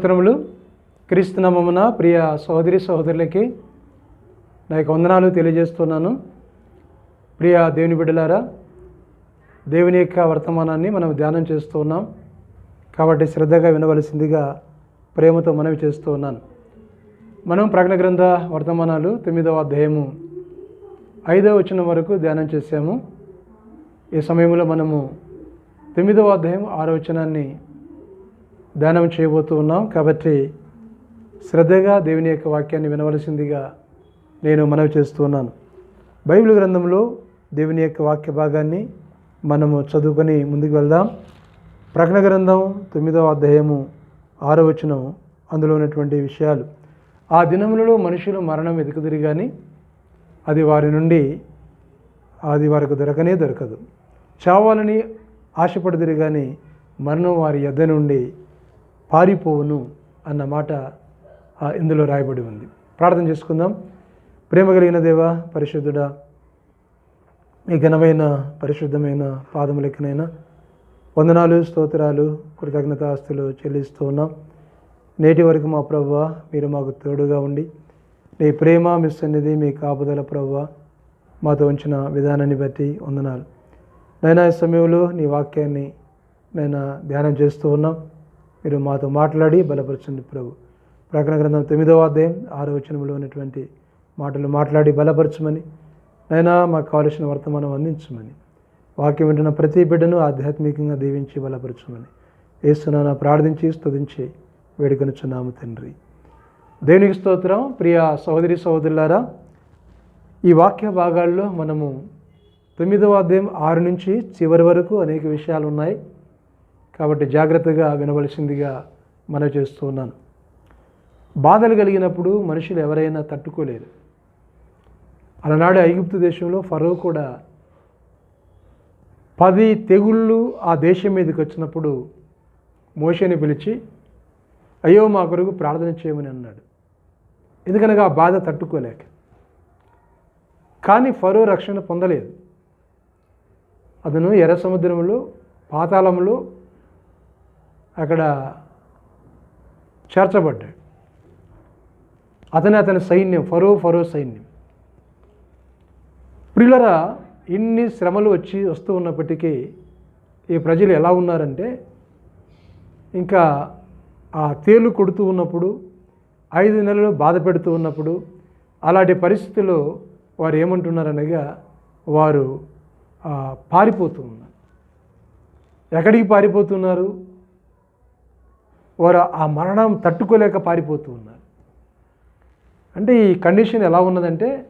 స్తోత్రములు. క్రీస్తునామమున ప్రియ సహోదరి సహోదరులకి నా యొక్క వందనాలు తెలియజేస్తున్నాను. ప్రియ దేవుని బిడ్డలారా దేవుని యొక్క వర్తమానాన్ని మనం ధ్యానం చేస్తూ ఉన్నాం. కాబట్టి శ్రద్ధగా వినవలసిందిగా ప్రేమతో మనవి చేస్తూ ఉన్నాను. మనం ప్రకటన గ్రంథ వర్తమానాలు తొమ్మిదవ అధ్యాయము ఐదవ వచనం వరకు ధ్యానం చేశాము. ఈ సమయంలో మనము తొమ్మిదవ అధ్యాయం ఆరో వచనాన్ని ధ్యానం చేయబోతూ ఉన్నాం. కాబట్టి శ్రద్ధగా దేవుని యొక్క వాక్యాన్ని వినవలసిందిగా నేను మనవి చేస్తూ ఉన్నాను. బైబిల్ గ్రంథంలో దేవుని యొక్క వాక్య భాగాన్ని మనము చదువుకొని ముందుకు వెళ్దాం. ప్రకటన గ్రంథం తొమ్మిదవ అధ్యాయము ఆరో వచనం. అందులో ఉన్నటువంటి విషయాలు. ఆ దినములలో మనుషులు మరణం వెతుకుదిరి కానీ అది వారి నుండి అది వారికి దొరకనే దొరకదు. చావాలని ఆశపడుదురు కానీ మరణం వారి ఎద్ద నుండి పారిపోవును అన్న మాట ఇందులో రాయబడి ఉంది. ప్రార్థన చేసుకుందాం. ప్రేమ కలిగిన దేవ పరిశుద్ధుడా మీ ఘనమైన పరిశుద్ధమైన పాదములెక్కనైనా వందనాలు స్తోత్రాలు కృతజ్ఞతాస్తులు చెల్లిస్తూ ఉన్నాం. నేటి వరకు మా ప్రవ్వ మీరు మాకు తోడుగా ఉండి నీ ప్రేమ మీ సన్నిధి మీ కాపుదల ప్రవ్వ మాతో ఉంచిన విధానాన్ని బట్టి వందనాలు. నైనా ఈ సమయంలో నీ వాక్యాన్ని నేను ధ్యానం చేస్తూ ఉన్నాం. మీరు మాతో మాట్లాడి బలపరచండి ప్రభు. ప్రకటన గ్రంథం తొమ్మిదవ అధ్యాయం ఆరో వచనంలో ఉన్నటువంటి మాటలు మాట్లాడి బలపరచమని నైనా మాకు కావలసిన వర్తమానం అందించమని వాక్యం వింటున్న ప్రతి బిడ్డను ఆధ్యాత్మికంగా దీవించి బలపరచమని ఏసునాన ప్రార్థించి స్తుతించి వేడుకొనుచున్నాము తండ్రి. దేవునికి స్తోత్రం. ప్రియ సహోదరి సహోదరులారా ఈ వాక్య భాగాల్లో మనము తొమ్మిదవ అధ్యాయం ఆరు నుంచి చివరి వరకు అనేక విషయాలు ఉన్నాయి. కాబట్టి జాగ్రత్తగా వినవలసిందిగా మనవి చేస్తూ ఉన్నాను. బాధలు కలిగినప్పుడు మనుషులు ఎవరైనా తట్టుకోలేరు. అలనాడు ఐగుప్తు దేశంలో ఫరో కూడా పది తెగుళ్ళు ఆ దేశం మీదకి వచ్చినప్పుడు మోషని పిలిచి అయ్యో మా కొరకు ప్రార్థన చేయమని అన్నాడు. ఎందుకనగా ఆ బాధ తట్టుకోలేక. కానీ ఫరో రక్షణ పొందలేదు. అతను ఎర్ర సముద్రంలో పాతాళంలో అక్కడ చేర్చబడ్డాడు. అతని అతని సైన్యం ఫరో ఫరో సైన్యం. ప్రియులరా ఇన్ని శ్రమలు వచ్చి వస్తూ ఉన్నప్పటికీ ఈ ప్రజలు ఎలా ఉన్నారంటే ఇంకా ఆ తేలు కొడుతూ ఉన్నప్పుడు ఐదు నెలలు బాధ పెడుతూ ఉన్నప్పుడు అలాంటి పరిస్థితుల్లో వారు ఏమంటున్నారనగా వారు పారిపోతూ ఉన్నారు. ఎక్కడికి పారిపోతున్నారు? వారు ఆ మరణం తట్టుకోలేక పారిపోతూ ఉన్నారు. అంటే ఈ కండిషన్ ఎలా ఉన్నదంటే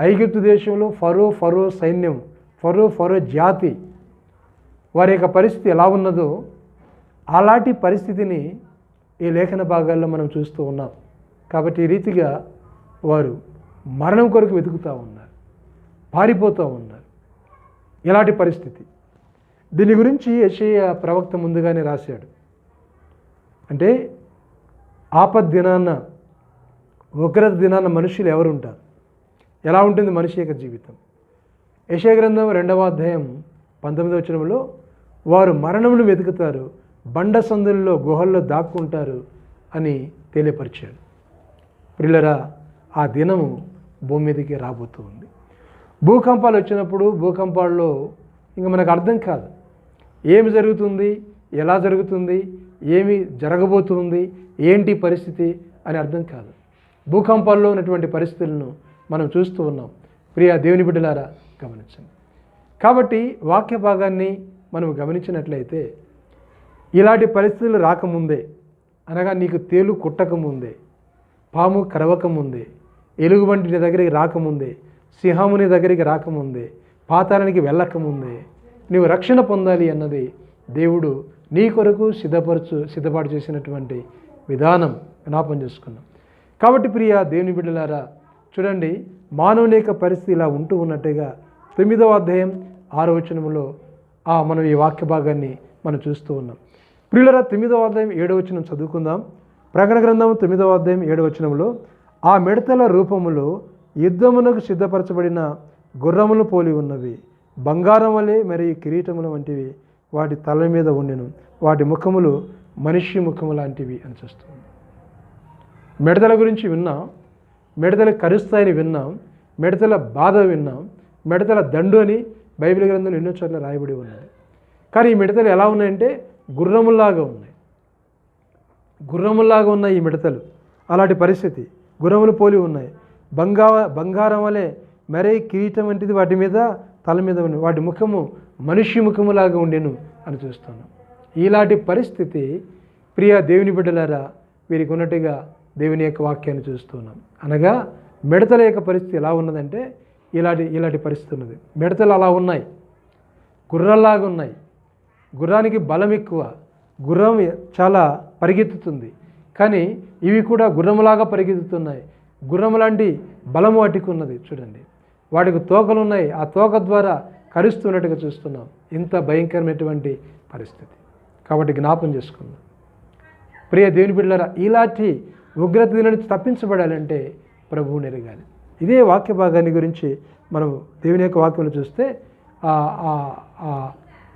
ఐగిప్తు దేశంలో ఫరో ఫరో సైన్యం ఫరో ఫరో జాతి వారి యొక్క పరిస్థితి ఎలా ఉన్నదో అలాంటి పరిస్థితిని ఈ లేఖన భాగాల్లో మనం చూస్తూ ఉన్నాం. కాబట్టి ఈ రీతిగా వారు మరణం కొరకు వెతుకుతూ ఉన్నారు పారిపోతూ ఉన్నారు. ఇలాంటి పరిస్థితి. దీని గురించి యశయ్య ప్రవక్త ముందుగానే రాశాడు. అంటే ఆపద్ దినాన్న ఉగ్రత దినాన్న మనుషులు ఎవరు ఉంటారు ఎలా ఉంటుంది మనిషి యొక్క జీవితం? యశయ గ్రంథం రెండవ అధ్యాయం పంతొమ్మిదవ వచనంలో వారు మరణమును వెతుకుతారు బండ సందుల్లో గుహల్లో దాక్కుంటారు అని తెలియపరిచాడు. ప్రిల్లరా ఆ దినము భూమి మీదకి రాబోతూ ఉంది. భూకంపాలు వచ్చినప్పుడు భూకంపాల్లో ఇంకా మనకు అర్థం కాదు. ఏమి జరుగుతుంది? ఎలా జరుగుతుంది? ఏమి జరగబోతుంది ఏంటి పరిస్థితి అని అర్థం కాదు. భూకంపాల్లో ఉన్నటువంటి పరిస్థితులను మనం చూస్తూ ఉన్నాం. ప్రియ దేవుని బిడ్డలారా గమనించండి. కాబట్టి వాక్య భాగాన్ని మనం గమనించినట్లయితే ఇలాంటి పరిస్థితులు రాకముందే అనగా నీకు తేలు కుట్టకముందే పాము కరవకముందే ఎలుగుబంటి నీ దగ్గరికి రాకముందే సింహముని దగ్గరికి రాకముందే పాతాళానికి వెళ్ళకముందే నీవు రక్షణ పొందాలి అన్నది దేవుడు నీ కొరకు సిద్ధపరచు సిద్ధపాటు చేసినటువంటి విధానం జ్ఞాపం చేసుకున్నాం. కాబట్టి ప్రియ దేవుని బిడ్డలారా చూడండి మానవుని యొక్క పరిస్థితి ఇలా ఉంటూ ఉన్నట్టుగా తొమ్మిదవ అధ్యాయం ఆరో వచనంలో ఆ మనం ఈ వాక్య భాగాన్ని మనం చూస్తూ ఉన్నాం. ప్రియులరా తొమ్మిదవ అధ్యాయం ఏడవ వచనం చదువుకుందాం. ప్రకటన గ్రంథం తొమ్మిదవ అధ్యాయం ఏడవ వచనంలో ఆ మిడతల రూపములో యుద్ధమునకు సిద్ధపరచబడిన గుర్రములు పోలి ఉన్నవి. బంగారం వలె మరియు కిరీటముల వంటివి. వాటి తల మీద ఉండెను. వాటి ముఖములు మనిషి ముఖము లాంటివి అని చూస్తుంది. మిడతల గురించి విన్నాం. మిడతలు కరుస్తాయని విన్నాం. మిడతల బాధ విన్నాం. మిడతల దండు అని బైబిల్ గ్రంథంలో ఎన్నో చోట్ల రాయబడి ఉన్నాయి కానీ ఈ మిడతలు ఎలా ఉన్నాయంటే గుర్రముల్లాగా ఉన్నాయి. గుర్రముల్లాగా ఉన్నాయి ఈ మిడతలు. అలాంటి పరిస్థితి. గుర్రములు పోలి ఉన్నాయి. బంగా బంగారం వలె మరే కిరీటం వంటిది వాటి మీద తల మీద ఉన్నాయి వాటి ముఖము మనిషి ముఖములాగా ఉండెను అని చూస్తున్నాం ఇలాంటి పరిస్థితి ప్రియ దేవుని బిడ్డలారా వీరికి ఉన్నట్టుగా దేవుని యొక్క వాక్యాన్ని చూస్తున్నాం. అనగా మిడతల యొక్క పరిస్థితి ఎలా ఉన్నదంటే ఇలాంటి ఇలాంటి పరిస్థితి ఉన్నది. మిడతలు అలా ఉన్నాయి. గుర్రంలాగా ఉన్నాయి. గుర్రానికి బలం ఎక్కువ. గుర్రం చాలా పరిగెత్తుతుంది. కానీ ఇవి కూడా గుర్రములాగా పరిగెత్తుతున్నాయి. గుర్రం లాంటి బలం వాటికి ఉన్నది. చూడండి. వాటికి తోకలు ఉన్నాయి. ఆ తోక ద్వారా కరుస్తున్నట్టుగా చూస్తున్నాం. ఇంత భయంకరమైనటువంటి పరిస్థితి. కాబట్టి జ్ఞాపం చేసుకుందాం. ప్రియ దేవుని బిడ్డలారా ఇలాంటి ఉగ్రత నుంచి తప్పించబడాలంటే ప్రభువు నెరగాలి. ఇదే వాక్య భాగాన్ని గురించి మనం దేవుని యొక్క వాక్యంలో చూస్తే ఆ-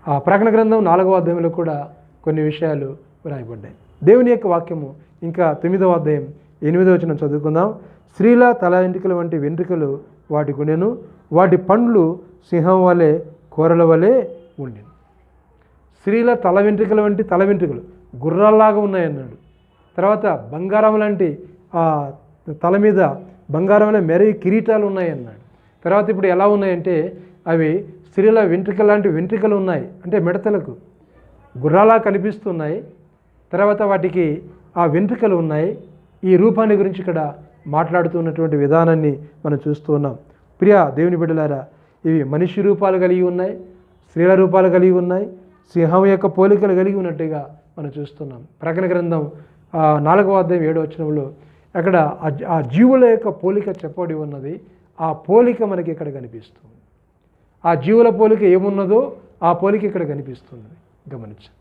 ఆ- ప్రకటన గ్రంథం నాలుగవ అధ్యాయంలో కూడా కొన్ని విషయాలు వ్రాయబడ్డాయి. దేవుని యొక్క వాక్యము ఇంకా తొమ్మిదవ అధ్యాయం ఎనిమిదవ వచ్చిన చదువుకుందాం. స్త్రీల తల వెంట్రుకల వంటి వెంట్రుకలు వాటి గుండెను వాటి పండ్లు సింహం వలె కూరల వలె ఉండెను. స్త్రీల తల వెంట్రుకల వంటి తల వెంట్రుకలు గుర్రాల్లాగా ఉన్నాయన్నాడు. తర్వాత బంగారం లాంటి ఆ తల మీద బంగారం అనే మెరవి కిరీటాలు ఉన్నాయన్నాడు. తర్వాత ఇప్పుడు ఎలా ఉన్నాయంటే అవి స్త్రీల వెంట్రుకల లాంటి వెంట్రుకలు ఉన్నాయి అంటే మిడతలకు గుర్రాలా కనిపిస్తున్నాయి. తర్వాత వాటికి ఆ వెంట్రుకలు ఉన్నాయి. ఈ రూపాన్ని గురించి ఇక్కడ మాట్లాడుతున్నటువంటి విధానాన్ని మనం చూస్తూ ఉన్నాం. ప్రియ దేవుని బిడ్డలారా ఇవి మనిషి రూపాలు కలిగి ఉన్నాయి స్త్రీల రూపాలు కలిగి ఉన్నాయి సింహం యొక్క పోలికలు కలిగి ఉన్నట్టుగా మనం చూస్తున్నాం. ప్రకటన గ్రంథం నాలుగవ అధ్యాయం ఏడో వచనంలో అక్కడ ఆ ఆ జీవుల యొక్క పోలిక చెప్పబడి ఉన్నది. ఆ పోలిక మనకి ఇక్కడ కనిపిస్తుంది. ఆ జీవుల పోలిక ఏమున్నదో ఆ పోలిక ఇక్కడ కనిపిస్తుంది. గమనించండి.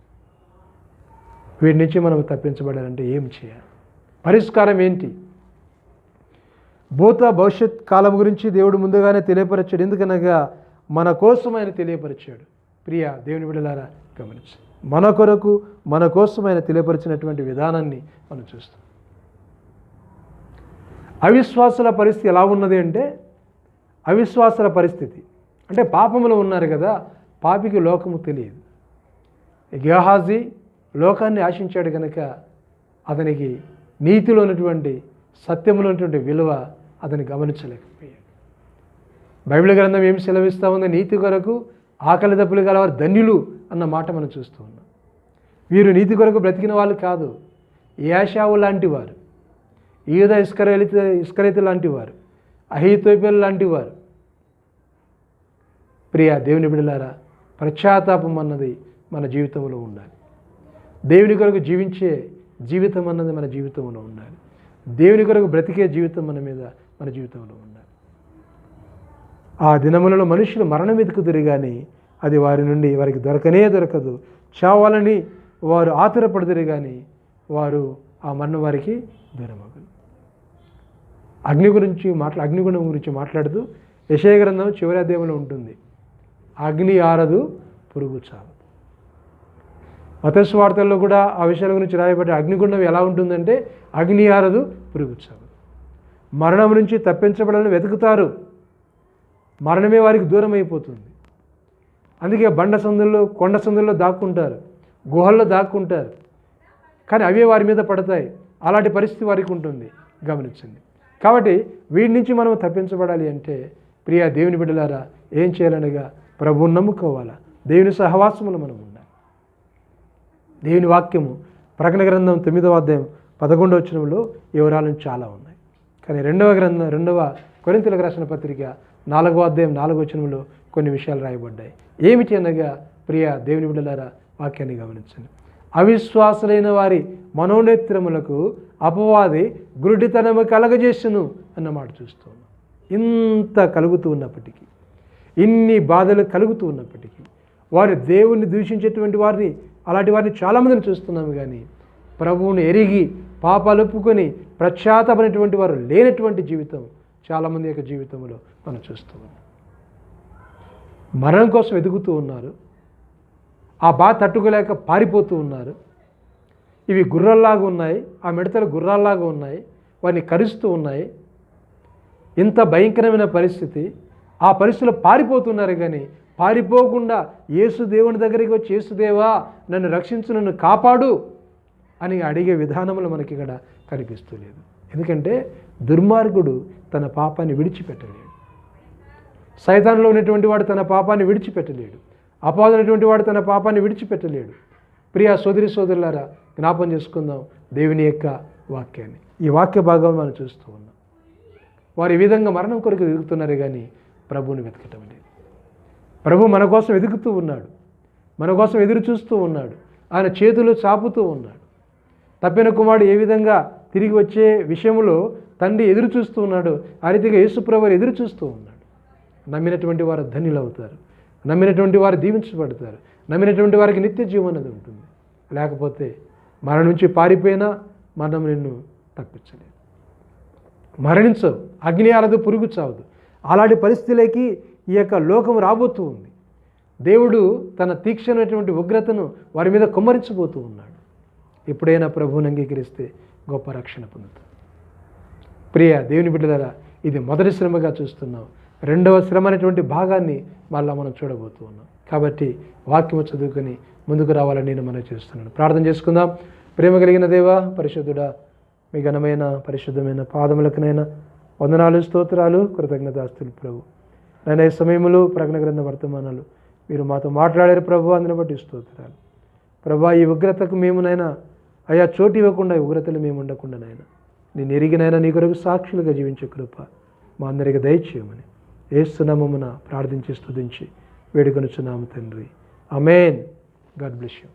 వీటి నుంచి మనం తప్పించబడాలంటే ఏం చేయాలి? పరిష్కారం ఏంటి? భూత భవిష్యత్ కాలం గురించి దేవుడు ముందుగానే తెలియపరిచాడు. ఎందుకనగా మన కోసం ఆయన తెలియపరిచాడు. ప్రియ దేవుని విడలారా గమనించు. మన కొరకు మన కోసం ఆయన తెలియపరిచినటువంటి విధానాన్ని మనం చూస్తాం. అవిశ్వాసుల పరిస్థితి ఎలా ఉన్నది అంటే అవిశ్వాసుల పరిస్థితి. అంటే పాపములో ఉన్నారు కదా పాపికి లోకము తెలియదు. గేహాజీ లోకాన్ని ఆశించాడు కనుక అతనికి నీతిలో ఉన్నటువంటి సత్యంలో ఉన్నటువంటి విలువ అతను గమనించలేకపోయాడు. బైబిల్ గ్రంథం ఏం సెలవిస్తూ ఉంది? నీతి కొరకు ఆకలి దప్పులు గలవారు ధన్యులు అన్న మాట మనం చూస్తూ ఉన్నాం. వీరు నీతి కొరకు బ్రతికిన వాళ్ళు కాదు యాషావు లాంటి వారు ఈద ఇస్కరైత ఇస్కరైత లాంటి వారు అహితోపేలు లాంటి వారు. ప్రియా దేవుని బిడలారా పశ్చాత్తాపం అన్నది మన జీవితంలో ఉండాలి. దేవుని కొరకు జీవించే జీవితం అన్నది మన జీవితంలో ఉండాలి. దేవుని కొరకు బ్రతికే జీవితం మన మీద మన జీవితంలో ఉండాలి. ఆ దినములలో మనుషులు మరణం వెతుకుతురు కానీ అది వారి నుండి వారికి దొరకనే దొరకదు. చావాలని వారు ఆతురపడుతురు కానీ వారు ఆ మరణం వారికి దూరమగదు అగ్ని గురించి మాట్లా అగ్నిగుణం గురించి మాట్లాడుతూ యశయ గ్రంథం చివరి అధ్యాయంలో ఉంటుంది. అగ్ని ఆరదు పురుగు చావదు. మతస్వార్తల్లో కూడా ఆ విషయాల గురించి రాయబడ్డ అగ్నిగుండం ఎలా ఉంటుందంటే అగ్ని ఆరదు పురుగు చావదు. మరణం నుంచి తప్పించబడాలని వెతుకుతారు. మరణమే వారికి దూరం అయిపోతుంది అందుకే బండ సందుల్లో కొండ సందుల్లో దాక్కుంటారు. గుహల్లో దాక్కుంటారు. కానీ అవే వారి మీద పడతాయి. అలాంటి పరిస్థితి వారికి ఉంటుంది. గమనించండి. కాబట్టి వీడి నుంచి మనం తప్పించబడాలి అంటే ప్రియా దేవుని బిడ్డలారా ఏం చేయాలనగా ప్రభువుని నమ్ముకోవాలా? దేవుని సహవాసములు మనం ఉండాలి. దేవుని వాక్యము ప్రకటన గ్రంథం తొమ్మిదవ అధ్యాయం పదకొండవ వచనంలో వివరాలు చాలా ఉన్నాయి. కానీ రెండవ గ్రంథం రెండవ కొరింతలకు రాసిన పత్రిక నాలుగవ అధ్యాయం నాలుగో వచనంలో కొన్ని విషయాలు రాయబడ్డాయి. ఏమిటి అనగా ప్రియ దేవుని బిడ్డలారా వాక్యాన్ని గమనించండి. అవిశ్వాసులైన వారి మనోనేత్రములకు అపవాది గురుడితనము కలగజేసును అన్నమాట చూస్తున్నాం ఇంత కలుగుతూ ఉన్నప్పటికీ ఇన్ని బాధలు కలుగుతూ ఉన్నప్పటికీ వారు దేవుణ్ణి దూషించేటువంటి వారిని అలాంటి వారిని చాలామందిని చూస్తున్నాము కానీ ప్రభువుని ఎరిగి పాపాలు ఒప్పుకొని ప్రఖ్యాతమైనటువంటి వారు లేనటువంటి జీవితం చాలామంది యొక్క జీవితంలో మనం చూస్తూ ఉన్నాం. మరణం కోసం ఎదుగుతూ ఉన్నారు. ఆ బాధ తట్టుకోలేక పారిపోతూ ఉన్నారు. ఇవి గుర్రాల్లాగా ఉన్నాయి ఆ మిడతలు గుర్రాల్లాగా ఉన్నాయి వాటిని కరుస్తూ ఉన్నాయి. ఇంత భయంకరమైన పరిస్థితి ఆ పరిస్థితిలో పారిపోతున్నారు కానీ పారిపోకుండా యేసు దేవుని దగ్గరికి వచ్చి యేసుదేవా నన్ను రక్షించు నన్ను కాపాడు అని అడిగే విధానములు మనకి ఇక్కడ కనిపిస్తూ లేదు ఎందుకంటే దుర్మార్గుడు తన పాపాన్ని విడిచిపెట్టలేడు. సైతాన్లో ఉన్నటువంటి వాడు తన పాపాన్ని విడిచిపెట్టలేడు. అపాదనటువంటి వాడు తన పాపాన్ని విడిచిపెట్టలేడు. ప్రియా సోదరి సోదరులారా జ్ఞాపం చేసుకుందాం దేవుని యొక్క వాక్యాన్ని. ఈ వాక్య భాగం మనం చూస్తూ ఉన్నాం. వారు ఈ విధంగా మరణం కొరకు వెతుకుతున్నారు కానీ ప్రభువుని వెతకటం లేదు ప్రభు మన కోసం వెతుకుతూ ఉన్నాడు. మన కోసం ఎదురు చూస్తూ ఉన్నాడు. ఆయన చేతులు చాపుతూ ఉన్నాడు. తప్పిన కుమారుడు ఏ విధంగా తిరిగి వచ్చే విషయంలో తండ్రి ఎదురు చూస్తూ ఉన్నాడు. ఆ రీతిగా యేసుప్రభు ఎదురు చూస్తూ ఉన్నాడు. నమ్మినటువంటి వారు ధన్యులు అవుతారు నమ్మినటువంటి వారు దీవించబడతారు. నమ్మినటువంటి వారికి నిత్య జీవం అనేది ఉంటుంది. లేకపోతే మన నుంచి పారిపోయినా మనం నిన్ను తప్పించలేదు మరణించవు అగ్ని ఆలదు పురుగు చావదు. అలాంటి పరిస్థితులకి ఈ యొక్క లోకం రాబోతూ ఉంది. దేవుడు తన తీక్షణమైనటువంటి ఉగ్రతను వారి మీద కుమ్మరించబోతూ ఉన్నాడు. ఎప్పుడైనా ప్రభువుని అంగీకరిస్తే గొప్ప రక్షణ పొందుతాం. ప్రియ దేవుని బిడ్డలారా ఇది మొదటి శ్రమగా చూస్తున్నాం. రెండవ శ్రమ అనేటువంటి భాగాన్ని మళ్ళా మనం చూడబోతూ ఉన్నాం. కాబట్టి వాక్యము చదువుకొని ముందుకు రావాలని నేను మనం చేస్తున్నాను. ప్రార్థన చేసుకుందాం. ప్రేమ కలిగిన దేవా పరిశుద్ధుడా మీ ఘనమైన పరిశుద్ధమైన పాదములకునైనా వందనాలు స్తోత్రాలు కృతజ్ఞతాస్తులు ప్రభు. నేను ఈ సమయంలో ప్రకటన గ్రంథ వర్తమానాలు మీరు మాతో మాట్లాడారు ప్రభు అందుని బట్టి స్తోత్రాలు. ప్రభా ఈ ఉగ్రతకు మేమునైనా అయా చోటు ఇవ్వకుండా ఉగ్రతలు మేము ఉండకుండా నాయన. నేను ఎరిగినైనా నీ కొరకు సాక్షులుగా జీవించే కృప మా అందరికి దయచేయమని ఏసునామమున ప్రార్థించి స్థుతించి వేడుకొనుచున్నాము తండ్రి. Amen God bless you.